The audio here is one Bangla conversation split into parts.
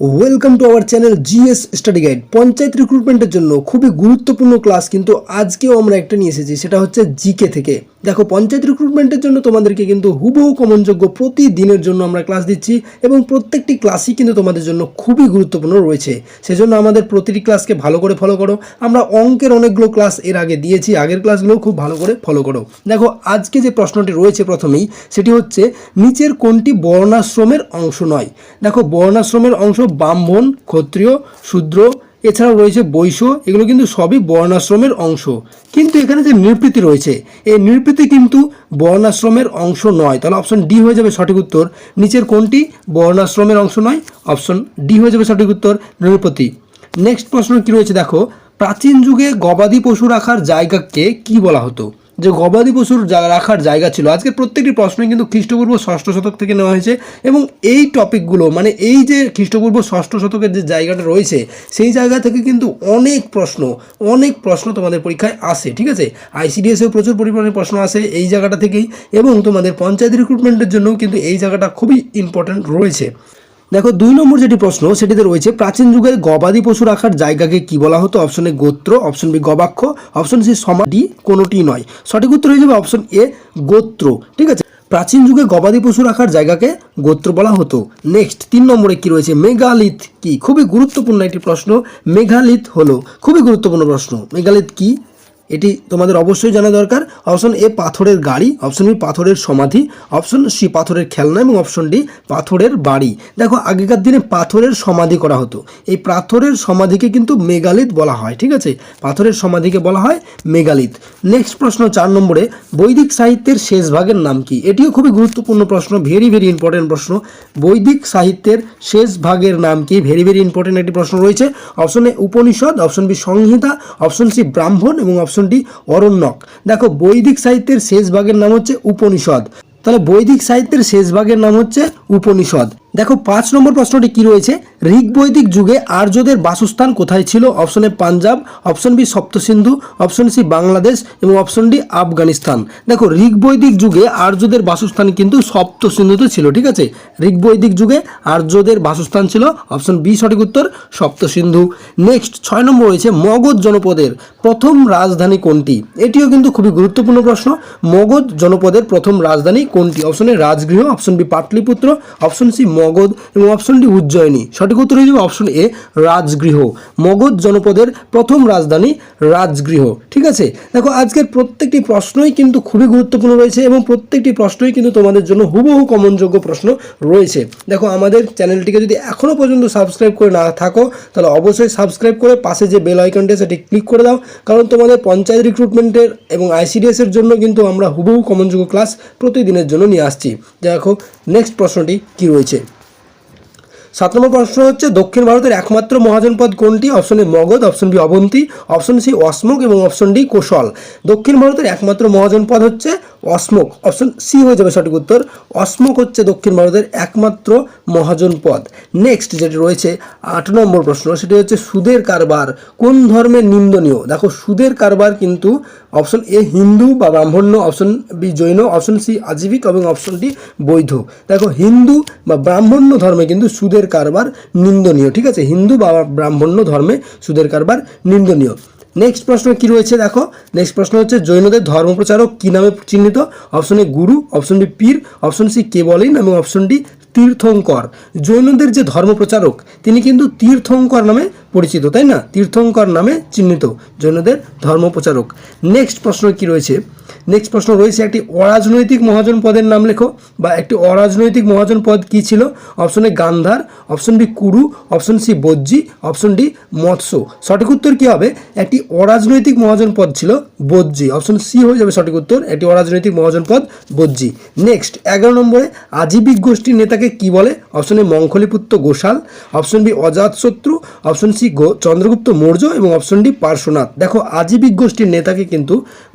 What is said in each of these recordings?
Welcome to our channel GS study guide panchayat রিক্রুটমেন্টের জন্য খুবই গুরুত্বপূর্ণ ক্লাস কিন্তু আজকেও আমরা একটা নিয়ে এসেছি, সেটা হচ্ছে জিকে থেকে। দেখো, পঞ্চায়েত রিক্রুটমেন্টের জন্য তোমাদেরকে কিন্তু হুবহু কমনযোগ্য প্রতিদিনের জন্য আমরা ক্লাস দিচ্ছি এবং প্রত্যেকটি ক্লাসই কিন্তু তোমাদের জন্য খুবই গুরুত্বপূর্ণ রয়েছে। সেজন্য আমাদের প্রতিটি ক্লাসকে ভালো করে ফলো করো। আমরা অঙ্কের অনেকগুলো ক্লাস এর আগে দিয়েছি, আগের ক্লাসগুলোও খুব ভালো করে ফলো করো। দেখো, আজকে যে প্রশ্নটি রয়েছে প্রথমেই, সেটি হচ্ছে, নিচের কোনটি বর্ণাশ্রমের অংশ নয়? দেখো, বর্ণাশ্রমের অংশ ব্রাহ্মণ, ক্ষত্রিয়, শূদ্র এছাড়াও রয়েছে বৈশ্য, এগুলো কিন্তু সবই বর্ণাশ্রমের অংশ। কিন্তু এখানে যে নৃপৃতি রয়েছে, এই নৃপৃতি কিন্তু বর্ণাশ্রমের অংশ নয়। তাহলে অপশন ডি হয়ে যাবে সঠিক উত্তর। নিচের কোনটি বর্ণাশ্রমের অংশ নয়? অপশন ডি হয়ে যাবে সঠিক উত্তর নৃপতি নেক্সট প্রশ্ন কি রয়েছে? দেখো, প্রাচীন যুগে গবাদি পশু রাখার জায়গাকে কি বলা হতো? যে গবাদি পশুর রাখার জায়গা ছিল। আজকের প্রত্যেকটি প্রশ্নই কিন্তু খ্রিস্টপূর্ব ষষ্ঠ শতক থেকে নেওয়া হয়েছে এবং এই টপিকগুলো মানে এই যে খ্রিস্টপূর্ব ষষ্ঠ শতকের যে জায়গাটা রয়েছে, সেই জায়গা থেকে কিন্তু অনেক প্রশ্ন অনেক প্রশ্ন তোমাদের পরীক্ষায় আসে, ঠিক আছে? আইসিডিএসেও প্রচুর পরিমাণে প্রশ্ন আসে এই জায়গাটা থেকেই এবং তোমাদের পঞ্চায়েত রিক্রুটমেন্টের জন্যও কিন্তু এই জায়গাটা খুবই ইম্পর্ট্যান্ট রয়েছে। দেখো, দুই নম্বর যেটি প্রশ্ন, সেটিতে রয়েছে, প্রাচীন যুগের গবাদি পশু রাখার জায়গাকে কি বলা হতো? অপশন এ গোত্র, অপশন বি গবাক্ষ, অপশন সি সমাধি কোনোটি নয়। সঠিক উত্তর হয়ে যাবে অপশন এ গোত্র। ঠিক আছে? প্রাচীন যুগে গবাদি পশু রাখার জায়গাকে গোত্র বলা হতো। নেক্সট, তিন নম্বরে কি রয়েছে? মেগালিথ কি? খুবই গুরুত্বপূর্ণ একটি প্রশ্ন, মেঘালিথ হলো। খুবই গুরুত্বপূর্ণ প্রশ্ন মেগালিথ কি? এটি তোমাদের অবশ্যই জানা দরকার। অপশন এ পাথরের গাড়ি। অপশন বি পাথরের সমাধি। অপশন সি পাথরের খেলনা এবং অপশন ডি পাথরের বাড়ি। দেখো, আগেকার দিনে পাথরের সমাধি করা হতো। এই পাথরের সমাধিকে কিন্তু মেগালিথ বলা হয়, ঠিক আছে? পাথরের সমাধিকে বলা হয় মেগালিথ। নেক্সট প্রশ্ন চার নম্বরে, বৈদিক সাহিত্যের শেষ ভাগের নাম কি? এটিও খুবই গুরুত্বপূর্ণ প্রশ্ন ভেরি ভেরি ইম্পর্টেন্ট প্রশ্ন। বৈদিক সাহিত্যের শেষ ভাগের নাম কি? ভেরি ভেরি ইম্পর্টেন্ট একটি প্রশ্ন রয়েছে। Option A Upanishad. Option B Samhita. Option C ব্রাহ্মণ এবং অপশন ডি অরণ্যক। দেখো, বৈদিক সাহিত্যের শেষ ভাগের নাম হচ্ছে উপনিষদ। তাহলে বৈদিক সাহিত্যের শেষ ভাগের নাম হচ্ছে উপনিষদ। দেখো, পাঁচ নম্বর প্রশ্নটি কি রয়েছে? ঋগ বৈদিক যুগে আর্যদের বাসস্থান কোথায় ছিল? Option A Punjab, option B Saptasindhu, option C Bangladesh এবং অপশন ডি আফগানিস্তান। দেখো ঋগ বৈদিক যুগে আর্যদের বাসস্থান কিন্তু সপ্তসিন্ধুতে ছিল, ঠিক আছে? ঋগ বৈদিক যুগে আর্যদের বাসস্থান ছিল অপশন বি সঠিক উত্তর, সপ্তসিন্ধু। নেক্সট, ছয় নম্বর রয়েছে মগধ জনপদের প্রথম রাজধানী কোনটি? এটিও কিন্তু খুবই গুরুত্বপূর্ণ প্রশ্ন। মগধ জনপদের প্রথম রাজধানী কোনটি? Option A Rajgriha, option B Pataliputra, option C Magadha এবং অপশন ডি উজ্জয়িনী। সঠিক উত্তর হয়ে যাবে অপশন এ রাজগৃহ। মগধ জনপদের প্রথম রাজধানী রাজগৃহ। ঠিক আছে? দেখো, আজকের প্রত্যেকটি প্রশ্নই কিন্তু খুবই গুরুত্বপূর্ণ রয়েছে এবং প্রত্যেকটি প্রশ্নই কিন্তু তোমাদের জন্য হুবহু কমনযোগ্য প্রশ্ন রয়েছে। দেখো, আমাদের চ্যানেলটিকে যদি এখনও পর্যন্ত সাবস্ক্রাইব করে না থাকো, তাহলে অবশ্যই সাবস্ক্রাইব করে পাশে যে বেল আইকনটি সেটি ক্লিক করে দাও। কারণ তোমাদের পঞ্চায়েত রিক্রুটমেন্টের এবং আইসিডিএস এর জন্য কিন্তু আমরা হুবহু কমনযোগ্য ক্লাস প্রতিদিনের জন্য নিয়ে আসছি। দেখো নেক্সট প্রশ্নটি কি রয়েছে? সাত নম্বর প্রশ্ন হচ্ছে, দক্ষিণ ভারতের একমাত্র মহাজনপদ কোনটি? Option A Magadha, option B Avanti, option C Ashmaka এবং অপশন ডি কোশল। দক্ষিণ ভারতের একমাত্র মহাজনপদ হচ্ছে অসমক, অপশন সি হয়ে যাবে সঠিক উত্তর। অসমক হচ্ছে দক্ষিণ ভারতের একমাত্র মহাজন পদ। নেক্সট যেটি রয়েছে, আট নম্বর প্রশ্ন, সেটি হচ্ছে সুদের কারবার কোন ধর্মের নিন্দনীয়? দেখো, সুদের কারবার কিন্তু অপশন এ হিন্দু বা ব্রাহ্মণ্য, option B Jain, option C Ajivika এবং অপশন ডি বৈধ। দেখো, হিন্দু বা ব্রাহ্মণ্য ধর্মে কিন্তু সুদের কারবার নিন্দনীয়, ঠিক আছে? হিন্দু বা ব্রাহ্মণ্য ধর্মে সুদের কারবার নিন্দনীয়। নেক্সট প্রশ্ন কি রয়েছে দেখো? নেক্সট প্রশ্ন হচ্ছে, জৈনদের ধর্মপ্রচারক কি নামে চিহ্নিত? অপশন এ গুরু। অপশন বি পীর। অপশন সি কেবলিন এবং অপশন ডি তীর্থঙ্কর। জৈনদের যে ধর্মপ্রচারক তিনি কিন্তু তীর্থঙ্কর নামে পরিচিত, তাই না? তীর্থঙ্কর নামে চিহ্নিত জৈনদের ধর্মপ্রচারক। নেক্সট প্রশ্ন কি রয়েছে? নেক্সট প্রশ্ন রয়েছে, একটি অরাজনৈতিক মহাজন পদের নাম লেখো, বা একটি অরাজনৈতিক মহাজন পদ কী ছিল? Option A Gandhara option B Kuru option C Vajji option D Matsya. সঠিক উত্তর কী হবে? একটি অরাজনৈতিক মহাজন পদ ছিল বজ্জি। অপশন সি হয়ে যাবে সঠিক উত্তর, একটি অরাজনৈতিক মহাজন পদ বজ্জি। নেক্সট এগারো নম্বরে আজীবিক গোষ্ঠীর নেতাকে কি বলে? Option A Mankhaliputra Goshala option B Ajatashatru option C Chandragupta Maurya এবং অপশন ডি পার্শ্বনাথ। দেখো, আজীবিক গোষ্ঠীর নেতাকে কিন্তু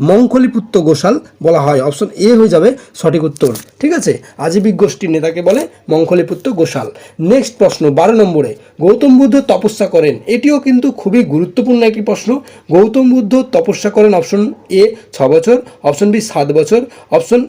মঙ্খলিপুত্র গোশাল বলা হয়। অপশন এ হয়ে যাবে সঠিক উত্তর। ঠিক আছে? আজীবিক গোষ্ঠীর নেতাকে বলে মঙ্খলিপুত্র গোশাল। নেক্সট প্রশ্ন, বারো নম্বরে, গৌতম বুদ্ধ তপস্যা করেন। এটিও কিন্তু খুবই গুরুত্বপূর্ণ একটি প্রশ্ন। গৌতম বুদ্ধ তপস্যা করেন অপশন এ ছ বছর অপশন বি সাত বছর অপশন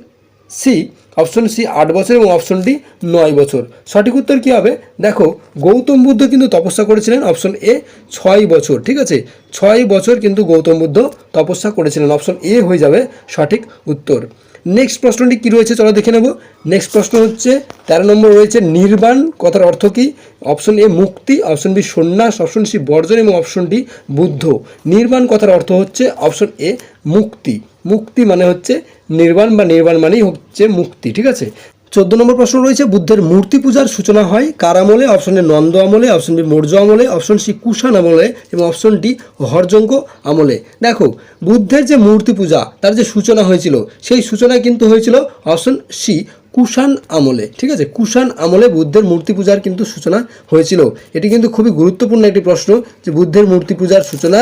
সি অপশন সি আট বছর এবং অপশন ডি নয় বছর। সঠিক উত্তর কী হবে? দেখো, গৌতম বুদ্ধ কিন্তু তপস্যা করেছিলেন অপশন এ ছয় বছর, ঠিক আছে? ছয় বছর কিন্তু গৌতম বুদ্ধ তপস্যা করেছিলেন অপশন এ হয়ে যাবে সঠিক উত্তর। নেক্সট প্রশ্নটি কী রয়েছে? চলো দেখে নেব। নেক্সট প্রশ্ন হচ্ছে, তেরো নম্বর রয়েছে নির্বাণ, কথার অর্থ কী? অপশন এ মুক্তি অপশন বি সন্ন্যাস অপশন সি বর্জন এবং অপশন ডি বুদ্ধ। নির্বাণ, কথার অর্থ হচ্ছে অপশন এ মুক্তি। মুক্তি মানে হচ্ছে নির্বাণ বা নির্বাণ মানেই হচ্ছে মুক্তি, ঠিক আছে? চোদ্দ নম্বর প্রশ্ন রয়েছে, বুদ্ধের মূর্তি পূজার সূচনা হয় কার আমলে? অপশন এ নন্দ আমলে, অপশন বি মৌর্য আমলে, অপশন সি কুষাণ আমলে, এবং অপশন ডি হরজঙ্গ আমলে। দেখো, বুদ্ধের যে মূর্তি পূজা, তার যে সূচনা হয়েছিল, সেই সূচনা কিন্তু হয়েছিল অপশন সি কুষাণ আমলে। ঠিক আছে? কুষাণ আমলে বুদ্ধের মূর্তি পূজার কিন্তু সূচনা হয়েছিল। এটি কিন্তু খুবই গুরুত্বপূর্ণ একটি প্রশ্ন যে বুদ্ধের মূর্তি পূজার সূচনা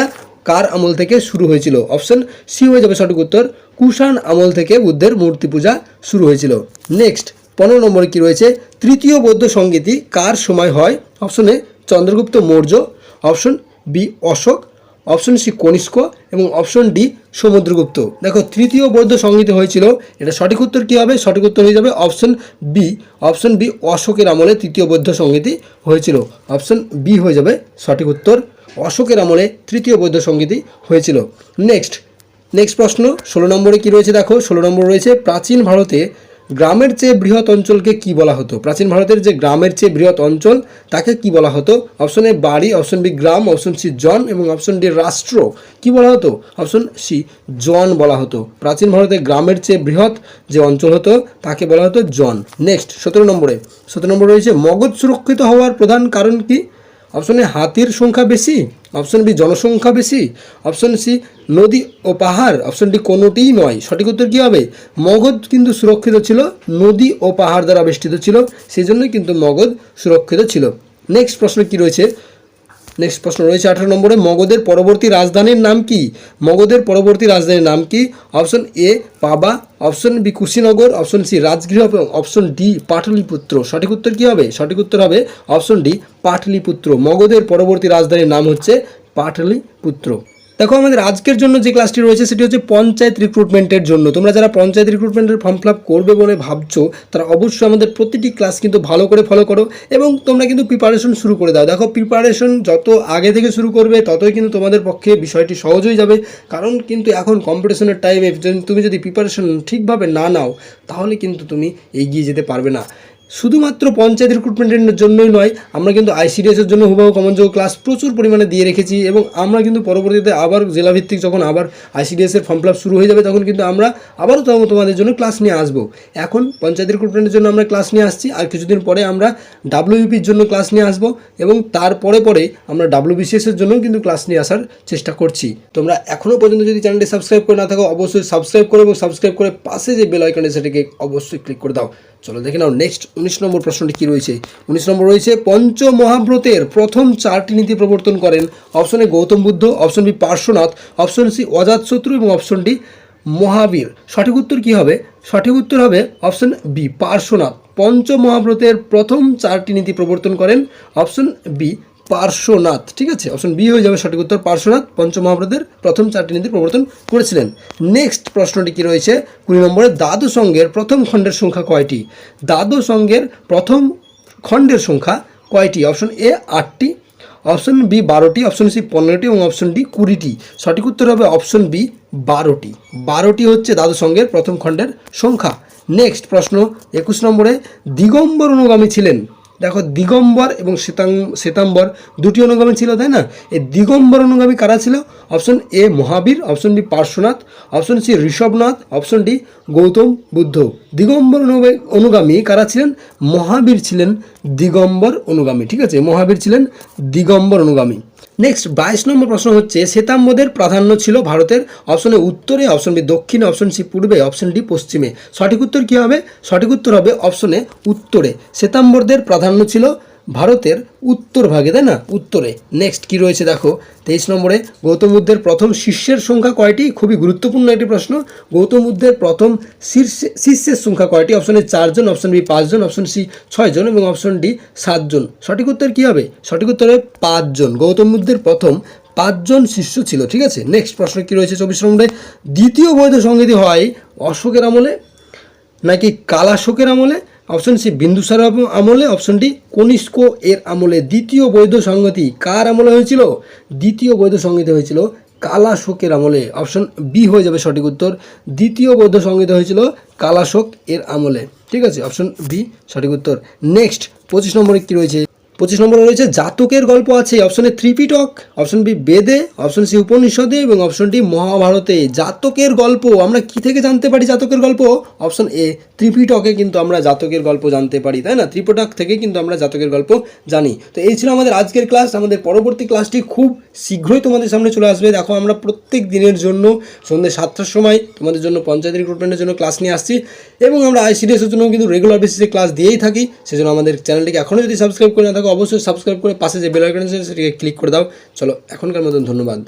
কার আমল থেকে শুরু হয়েছিল? অপশন সি হয়ে যাবে সঠিক উত্তর, কুষাণ আমল থেকে বুদ্ধের মূর্তি পূজা শুরু হয়েছিল। নেক্সট পনেরো নম্বরে কি রয়েছে? তৃতীয় বৌদ্ধ সঙ্গীতি কার সময় হয়? Option A Chandragupta Maurya option B Ashoka option C Kanishka এবং অপশন ডি সমুদ্রগুপ্ত। দেখো, তৃতীয় বৌদ্ধ সঙ্গীতি হয়েছিল, এটা সঠিক উত্তর কী হবে? সঠিক উত্তর হয়ে যাবে অপশন বি অপশন বি অশোকের আমলে তৃতীয় বৌদ্ধ সঙ্গীতি হয়েছিল। অপশন বি হয়ে যাবে সঠিক উত্তর, অশোকের আমলে তৃতীয় বৌদ্ধ সঙ্গীতি হয়েছিল। নেক্সট নেক্সট প্রশ্ন, ষোলো নম্বরে কি রয়েছে? দেখো, ষোলো নম্বর রয়েছে, প্রাচীন ভারতে গ্রামের চেয়ে বৃহৎ অঞ্চলকে কি বলা হতো? প্রাচীন ভারতের যে গ্রামের চেয়ে বৃহৎ অঞ্চল, তাকে কি বলা হতো? অপশন এ বাড়ি, অপশন বি গ্রাম, অপশন সি জন এবং অপশন ডি রাষ্ট্র। কি বলা হতো? অপশন সি জন বলা হতো। প্রাচীন ভারতে গ্রামের চেয়ে বৃহৎ যে অঞ্চল হতো, তাকে বলা হতো জন। নেক্সট সতেরো নম্বরে। সতেরো নম্বরে রয়েছে, মগজ সুরক্ষিত হওয়ার প্রধান কারণ কি? অপশন এ হাতির সংখ্যা বেশি। অপশন বি জনসংখ্যা বেশি। অপশন সি নদী ও পাহাড়। অপশন ডি কোনোটিই নয়। সঠিক উত্তর কী হবে? মগধ কিন্তু সুরক্ষিত ছিল। নদী ও পাহাড় দ্বারা বেষ্টিত ছিল। সেই জন্যই কিন্তু মগধ সুরক্ষিত ছিল। নেক্সট প্রশ্ন কি রয়েছে? নেক্সট প্রশ্ন রয়েছে, আঠারো নম্বরে মগধের পরবর্তী রাজধানীর নাম কি? মগধের পরবর্তী রাজধানীর নাম কি? Option A, Pava, option B, Kushinagar, option C, Rajgriha, এবং অপশন ডি, পাটলিপুত্র। সঠিক উত্তর কী হবে? সঠিক উত্তর হবে অপশন ডি, পাটলিপুত্র। মগধের পরবর্তী রাজধানীর নাম হচ্ছে পাটলিপুত্র। দেখো, আমাদের আজকের জন্য যে ক্লাসটি রয়েছে, সেটি হচ্ছে পঞ্চায়েত রিক্রুটমেন্টের জন্য। তোমরা যারা পঞ্চায়েত রিক্রুটমেন্টের ফর্ম ফিল করবে বলে ভাবছ, তারা অবশ্যই আমাদের প্রতিটি ক্লাস কিন্তু ভালো করে ফলো করো এবং তোমরা কিন্তু প্রিপারেশন শুরু করে দাও। দেখো প্রিপারেশন যত আগে থেকে শুরু করবে, ততই কিন্তু তোমাদের পক্ষে বিষয়টি সহজ হয়ে যাবে। কারণ কিন্তু এখন কম্পিটিশনের টাইমে তুমি যদি প্রিপারেশন ঠিকভাবে না নাও, তাহলে কিন্তু তুমি এগিয়ে যেতে পারবে না। শুধুমাত্র পঞ্চায়েত রিক্রুটমেন্টের জন্যই নয়, আমরা কিন্তু আইসিডিএসের জন্য হুবাহ হুবাহু কমনযোগ ক্লাস প্রচুর পরিমাণে দিয়ে রেখেছি এবং আমরা কিন্তু পরবর্তীতে আবার জেলাভিত্তিক যখন আবার আইসিডিএসের ফর্ম ফিল আপ শুরু হয়ে যাবে, তখন কিন্তু আমরা আবারও তখন তোমাদের জন্য ক্লাস নিয়ে আসব। এখন পঞ্চায়েত রিক্রুটমেন্টের জন্য আমরা ক্লাস নিয়ে আসছি, আর কিছুদিন পরে আমরা ডাব্লিউপির জন্য ক্লাস নিয়ে আসব এবং তারপরে পরে আমরা ডাব্লিউবিসিএস এর জন্যও কিন্তু ক্লাস নিয়ে আসার চেষ্টা করছি। তোমরা এখনও পর্যন্ত যদি চ্যানেলটি সাবস্ক্রাইব করে না থাকো, অবশ্যই সাবস্ক্রাইব করো এবং সাবস্ক্রাইব করে পাশে যে বেল আইকন আছে সেটাকে অবশ্যই ক্লিক করে দাও। চলো দেখে নাও নেক্সট উনিশ নম্বর প্রশ্নটি কী রয়েছে? উনিশ নম্বর রয়েছে পঞ্চ মহাব্রতের প্রথম চারটি নীতি প্রবর্তন করেন। Option A Gautama Buddha option B Parshvanath option C Ajatashatru এবং অপশন ডি মহাবীর। সঠিক উত্তর কী হবে? সঠিক উত্তর হবে অপশন বি পার্শ্বনাথ। পঞ্চ মহাব্রতের প্রথম চারটি নীতি প্রবর্তন করেন অপশন বি পার্শ্বনাথ, ঠিক আছে? অপশন বি হয়ে যাবে সঠিক উত্তর পার্শ্বনাথ পঞ্চমহাব্রতের প্রথম চারটি নীতি প্রবর্তন করেছিলেন। নেক্সট প্রশ্নটি কি রয়েছে? কুড়ি নম্বরে, দ্বাদশ সঙ্গের প্রথম খণ্ডের সংখ্যা কয়টি? দ্বাদশ সঙ্গের প্রথম খণ্ডের সংখ্যা কয়টি? অপশন এ আটটি অপশন বি বারোটি অপশন সি পনেরোটি এবং অপশন ডি কুড়িটি। সঠিক উত্তর হবে অপশন বি বারোটি। বারোটি হচ্ছে দ্বাদশ সঙ্গের প্রথম খণ্ডের সংখ্যা। নেক্সট প্রশ্ন, একুশ নম্বরে, দিগম্বর অনুগামী ছিলেন। দেখো দিগম্বর এবং শ্বেতাং শ্বেতাম্বর দুটি অনুগামী ছিল, তাই না? এই দিগম্বর অনুগামী কারা ছিল? Option A Mahavir, option B Parshvanath, option C Rishabhanath, option D Gautam Buddha. Digambar অনুগামী অনুগামী কারা ছিলেন? মহাবীর ছিলেন দিগম্বর অনুগামী, ঠিক আছে? মহাবীর ছিলেন দিগম্বর অনুগামী। নেক্সট বাইশ নম্বর প্রশ্ন হচ্ছে, শ্বেতাম্বদের প্রাধান্য ছিল ভারতের অপশনে উত্তরে অপশন বি, দক্ষিণে অপশন সি, পূর্বে অপশন ডি, পশ্চিমে। সঠিক উত্তর কী হবে? সঠিক উত্তর হবে অপশনে উত্তরে। শ্বেতাম্বরদের প্রাধান্য ছিল ভারতের উত্তর ভাগে, তাই না? উত্তরে। নেক্সট কি রয়েছে দেখো? তেইশ নম্বরে, গৌতম বুদ্ধের প্রথম শিষ্যের সংখ্যা কয়টি? খুবই গুরুত্বপূর্ণ একটি প্রশ্ন। গৌতম বুদ্ধের প্রথম শীর্ষে শিষ্যের সংখ্যা কয়টি? অপশন এ চারজন অপশন বি পাঁচজন অপশন সি ছয়জন এবং অপশন ডি সাতজন। সঠিক উত্তর কী হবে? সঠিক উত্তর হবে পাঁচজন। গৌতম বুদ্ধের প্রথম পাঁচজন শিষ্য ছিল, ঠিক আছে? নেক্সট প্রশ্ন কী রয়েছে চব্বিশ নম্বরে? দ্বিতীয় বৈধ সংগীতি হয় অশোকের আমলে নাকি কালাশোকের আমলে? অপশন সি বিন্দুসার আমলে। অপশন ডি কনিষ্ক এর আমলে। দ্বিতীয় বৈধ সংগতি কার আমলে হয়েছিল? দ্বিতীয় বৈধ সংগতি হয়েছিল কালাশোকের আমলে। অপশন বি হয়ে যাবে সঠিক উত্তর। দ্বিতীয় বৈধ সংগীত হয়েছিল কালাশোক এর আমলে। ঠিক আছে? অপশন বি সঠিক উত্তর। নেক্সট পঁচিশ নম্বরে কি রয়েছে? পঁচিশ নম্বরে রয়েছে, জাতকের গল্প আছে। Option A Tripitaka option B বেদে, অপশন সি উপনিষদে এবং অপশন ডি মহাভারতে। জাতকের গল্প, আমরা কি থেকে জানতে পারি জাতকের গল্প? অপশন এ ত্রিপিটকে কিন্তু আমরা জাতকের গল্প জানতে পারি, তাই না? ত্রিপিটক থেকে কিন্তু আমরা জাতকের গল্প জানি। তো এই ছিল আমাদের আজকের ক্লাস। আমাদের পরবর্তী ক্লাসটি খুব শীঘ্রই তোমাদের সামনে চলে আসবে। দেখো, আমরা প্রত্যেক দিনের জন্য সন্ধ্যে সাতটার সময় তোমাদের জন্য পঞ্চায়েত রিক্রুটমেন্টের জন্য ক্লাস নিয়ে আসছি এবং আমরা আইসিডিএসের জন্য কিন্তু রেগুলার বেসিসে ক্লাস দিয়েই থাকি। সেজন্য আমাদের চ্যানেলটিকে এখনও যদি সাবস্ক্রাইব করে না থাকো অবশ্যই সাবস্ক্রাইব করে পাশে যে বেল আইকন আছে সেটিকে ক্লিক করে দাও। চলো, এখনকার মতন ধন্যবাদ।